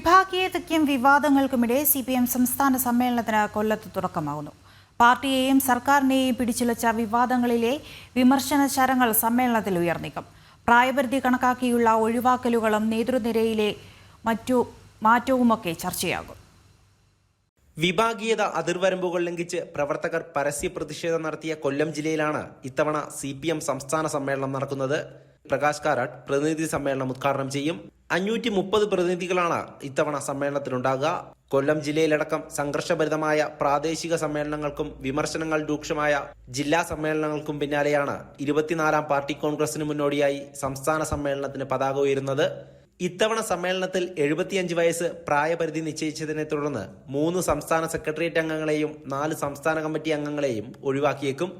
വിഭാഗീയതയ്ക്കും വിവാദങ്ങൾക്കുമിടെ C P M സംസ്ഥാന സമ്മേളനത്തിന് കൊല്ലത്ത് തുടക്കമാകുന്നു. പാർട്ടിയെയും സർക്കാരിനെയും പിടിച്ചുലച്ച വിവാദങ്ങളിലെ വിമർശന ശരങ്ങൾ സമ്മേളനത്തിൽ ഉയർന്നിക്കും. പ്രായപരിധി കണക്കാക്കിയുള്ള ഒഴിവാക്കലുകളും നേതൃനിരയിലെ മറ്റു മാറ്റവുമൊക്കെ ചർച്ചയാകും. വിഭാഗീയത അതിർവരമ്പുകൾ ലംഘിച്ച് പ്രവർത്തകർ പരസ്യ പ്രതിഷേധം നടത്തിയ കൊല്ലം ജില്ലയിലാണ് ഇത്തവണ സി സംസ്ഥാന സമ്മേളനം നടക്കുന്നത്. പ്രകാശ് കാരാട്ട് പ്രതിനിധി സമ്മേളനം ഉദ്ഘാടനം ചെയ്യും. അഞ്ഞൂറ്റി മുപ്പത് പ്രതിനിധികളാണ് ഇത്തവണ സമ്മേളനത്തിലുണ്ടാകുക. കൊല്ലം ജില്ലയിലടക്കം സംഘർഷഭരിതമായ പ്രാദേശിക സമ്മേളനങ്ങൾക്കും വിമർശനങ്ങൾ രൂക്ഷമായ ജില്ലാ സമ്മേളനങ്ങൾക്കും പിന്നാലെയാണ് ഇരുപത്തിനാലാം പാർട്ടി കോൺഗ്രസിന് മുന്നോടിയായി സംസ്ഥാന സമ്മേളനത്തിന് പതാക ഉയരുന്നത്. ഇത്തവണ സമ്മേളനത്തിൽ എഴുപത്തിയഞ്ച് വയസ്സ് പ്രായപരിധി നിശ്ചയിച്ചതിനെ തുടർന്ന് മൂന്ന് സംസ്ഥാന സെക്രട്ടേറിയറ്റ് അംഗങ്ങളെയും നാല് സംസ്ഥാന കമ്മിറ്റി അംഗങ്ങളെയും ഒഴിവാക്കിയേക്കും.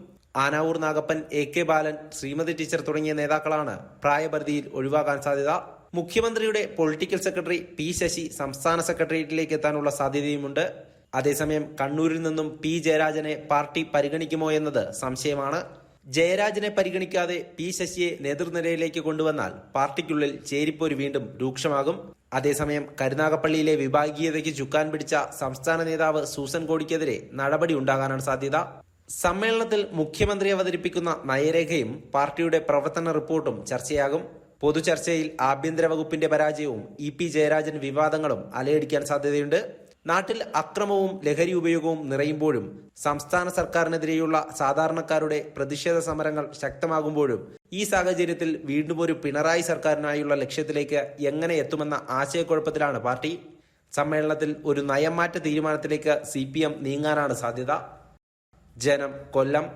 Anavoor Nagappan A K Balan Sreemathi teacher തുടങ്ങിയ നേതാക്കളാണ് പ്രായപരിധിയിൽ ഒഴിവാക്കാൻ സാധ്യത. മുഖ്യമന്ത്രിയുടെ പൊളിറ്റിക്കൽ സെക്രട്ടറി പി ശശി സംസ്ഥാന സെക്രട്ടേറിയറ്റിലേക്ക് എത്താനുള്ള സാധ്യതയുമുണ്ട്. അതേസമയം കണ്ണൂരിൽ നിന്നും പി ജയരാജനെ പാർട്ടി പരിഗണിക്കുമോ എന്നത് സംശയമാണ്. ജയരാജനെ പരിഗണിക്കാതെ പി ശശിയെ നേതൃനിരയിലേക്ക് കൊണ്ടുവന്നാൽ പാർട്ടിക്കുള്ളിൽ ചേരിപ്പോര് വീണ്ടും രൂക്ഷമാകും. അതേസമയം കരുനാഗപ്പള്ളിയിലെ വിഭാഗീയതയ്ക്ക് ചുക്കാൻ പിടിച്ച സംസ്ഥാന നേതാവ് സൂസൻ കോടിക്കെതിരെ നടപടി ഉണ്ടാകാനാണ് സാധ്യത. സമ്മേളനത്തിൽ മുഖ്യമന്ത്രി അവതരിപ്പിക്കുന്ന നയരേഖയും പാർട്ടിയുടെ പ്രവർത്തന റിപ്പോർട്ടും ചർച്ചയാകും. പൊതുചർച്ചയിൽ ആഭ്യന്തര വകുപ്പിന്റെ പരാജയവും ഇ പി ജയരാജൻ വിവാദങ്ങളും അലയടിക്കാൻ സാധ്യതയുണ്ട്. നാട്ടിൽ അക്രമവും ലഹരി ഉപയോഗവും നിറയുമ്പോഴും സംസ്ഥാന സർക്കാരിനെതിരെയുള്ള സാധാരണക്കാരുടെ പ്രതിഷേധ സമരങ്ങൾ ശക്തമാകുമ്പോഴും ഈ സാഹചര്യത്തിൽ വീണ്ടും ഒരു പിണറായി സർക്കാരിനായുള്ള ലക്ഷ്യത്തിലേക്ക് എങ്ങനെ എത്തുമെന്ന ആശയക്കുഴപ്പത്തിലാണ് പാർട്ടി. സമ്മേളനത്തിൽ ഒരു നയംമാറ്റ തീരുമാനത്തിലേക്ക് സി നീങ്ങാനാണ് സാധ്യത. ജനം കൊല്ലം.